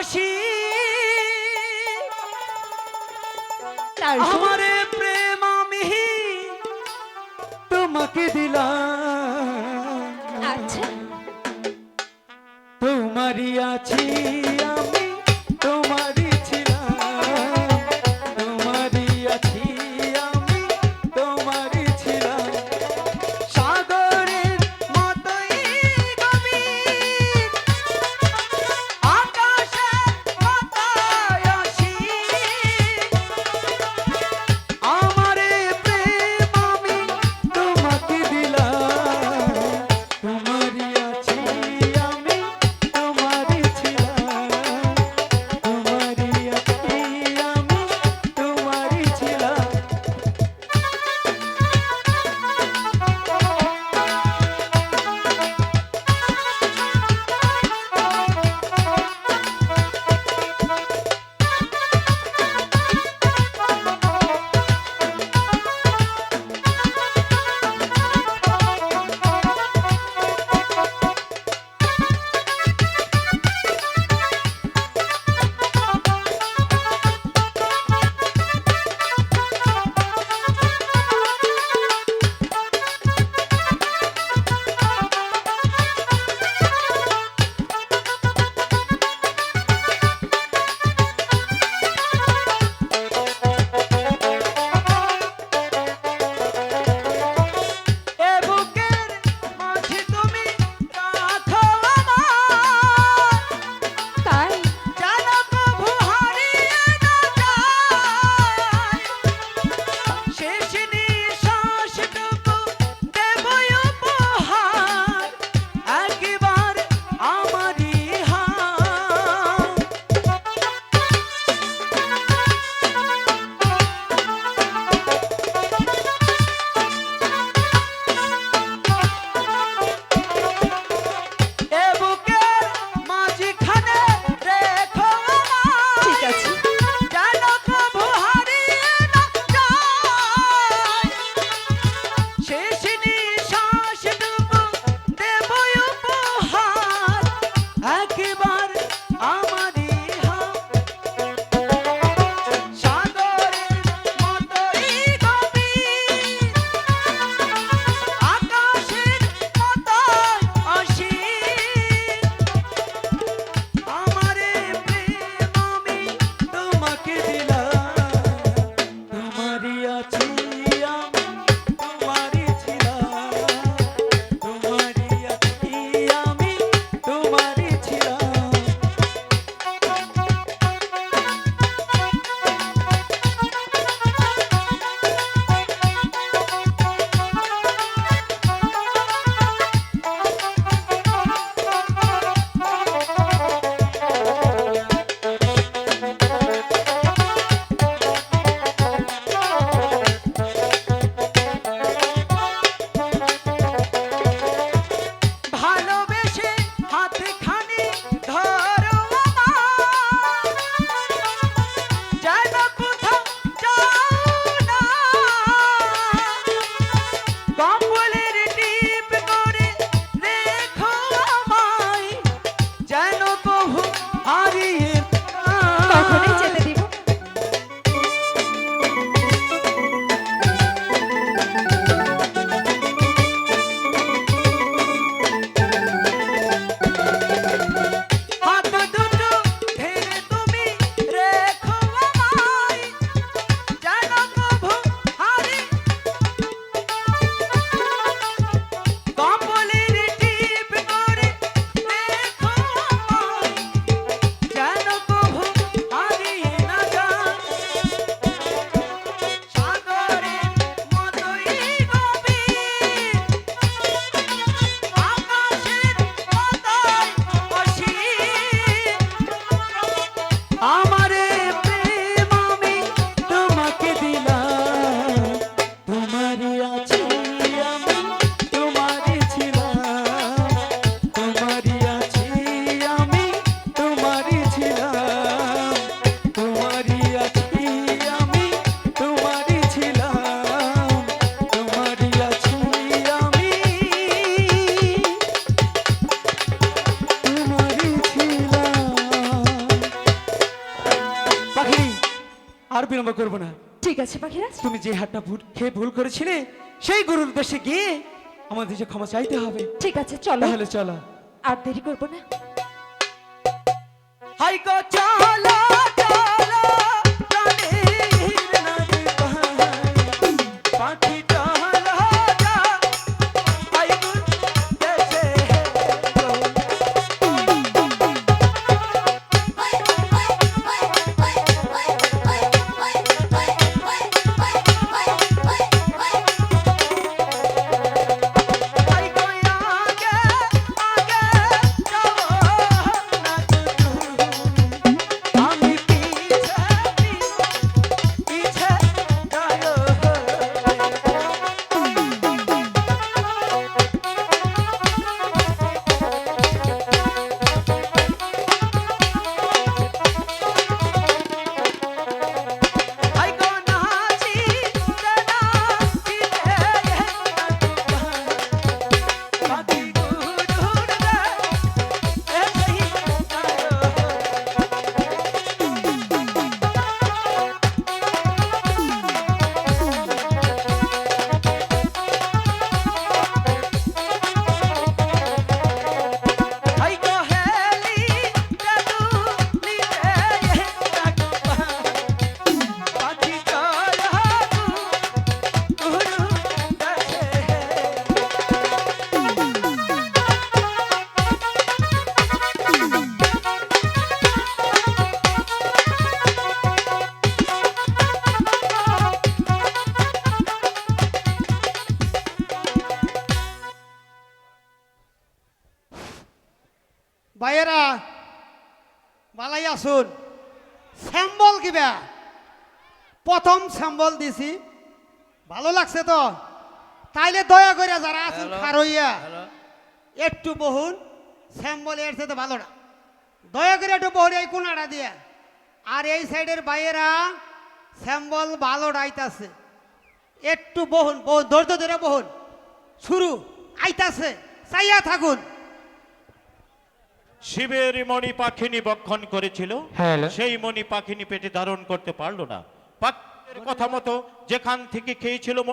আসি আমারে প্রেম আমি তোমাকে দিলাম। আচ্ছা। তোমারই আছি আমি। বিলম্ব করব না। ঠিক আছে পাখিরাজ। তুমি যে হাতটা ভুল খেয়ে ভুল করেছিলে সেই গুরুর দেশে গিয়ে আমাদের যে ক্ষমা চাইতে হবে। ঠিক আছে চলো। তাহলে চলো। আর দেরি করব না। হাই গো চলো। ভাইয়েরা বালাই আসুন। স্যাম্বল কিবা প্রথম স্যাম্বল দিছি। ভালো লাগছে তো? তাইলে দয়া করে যারা আছেন খারইয়া একটু বহুন স্যাম্বল এর সাথে ভালো না। দয়া করে একটু বহুন এই কোনাটা দিয়ে। আর এই সাইডের ভাইয়েরা স্যাম্বল ভালো ডাইতাছে। একটু বহুন বহুন ধৈর্য ধরে বহুন। শুরু আইতাছে। চাইয়া থাকুন। শিবের মণি পাখিনি বক্ষণ করেছিল। সেই মণি পাখিনি পেটে ধারণ করতে পারল না। পাখির কথা মতো যেখান থেকে খেয়েছিল